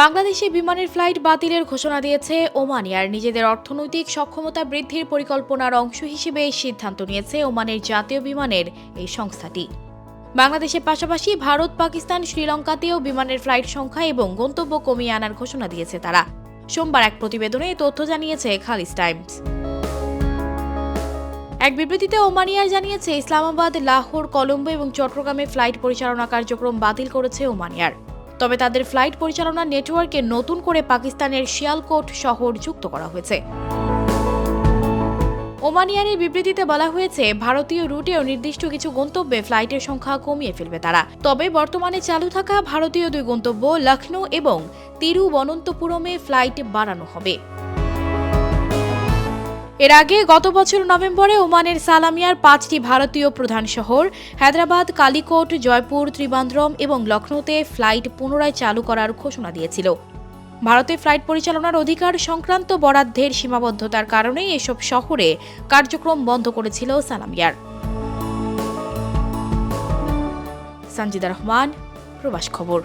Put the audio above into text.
বাংলাদেশে বিমানের ফ্লাইট বাতিলের ঘোষণা দিয়েছে ওমান। এয়ার নিজেদের অর্থনৈতিক সক্ষমতা বৃদ্ধির পরিকল্পনার অংশ হিসেবে এই সিদ্ধান্ত নিয়েছে ওমানের জাতীয় বিমানের এই সংস্থাটি। বাংলাদেশের পাশাপাশি ভারত, পাকিস্তান, শ্রীলঙ্কাতেও বিমানের ফ্লাইট সংখ্যা এবং গন্তব্য কমিয়ে আনার ঘোষণা দিয়েছে তারা। সোমবার এক প্রতিবেদনে তথ্য জানিয়েছে খালিজ টাইমস। এক বিবৃতিতে ওমানিয়ার জানিয়েছে, ইসলামাবাদ, লাহোর, কলম্বো এবং চট্টগ্রামে ফ্লাইট পরিচালনা কার্যক্রম বাতিল করেছে ওমানিয়ার তবে তাদের ফ্লাইট পরিচালনা নেটওয়ার্কে নতুন করে পাকিস্তানের শিয়ালকোট শহর যুক্ত করা হয়েছে। ওমানিয়ারের বিবৃতিতে বলা হয়েছে, ভারতীয় রুটেও নির্দিষ্ট কিছু গন্তব্যে ফ্লাইটের সংখ্যা কমিয়ে ফেলবে তারা। তবে বর্তমানে চালু থাকা ভারতীয় দুই গন্তব্য লখনৌ এবং তিরুবনন্তপুরমে ফ্লাইট বাড়ানো হবে। এর আগে গত বছর নভেম্বরে ওমানের সালামিয়ার পাঁচটি ভারতীয় প্রধান শহর, হায়দ্রাবাদ, কালিকোট, জয়পুর, ত্রিবান্দ্রম এবং লখনৌতে ফ্লাইট পুনরায় চালু করার ঘোষণা দিয়েছিল। ভারতে ফ্লাইট পরিচালনার অধিকার সংক্রান্ত বরাদ্দের সীমাবদ্ধতার কারণে এসব শহরে কার্যক্রম বন্ধ করেছিল সালামিয়ার। সঞ্জিদা রহমান, প্রবাস খবর।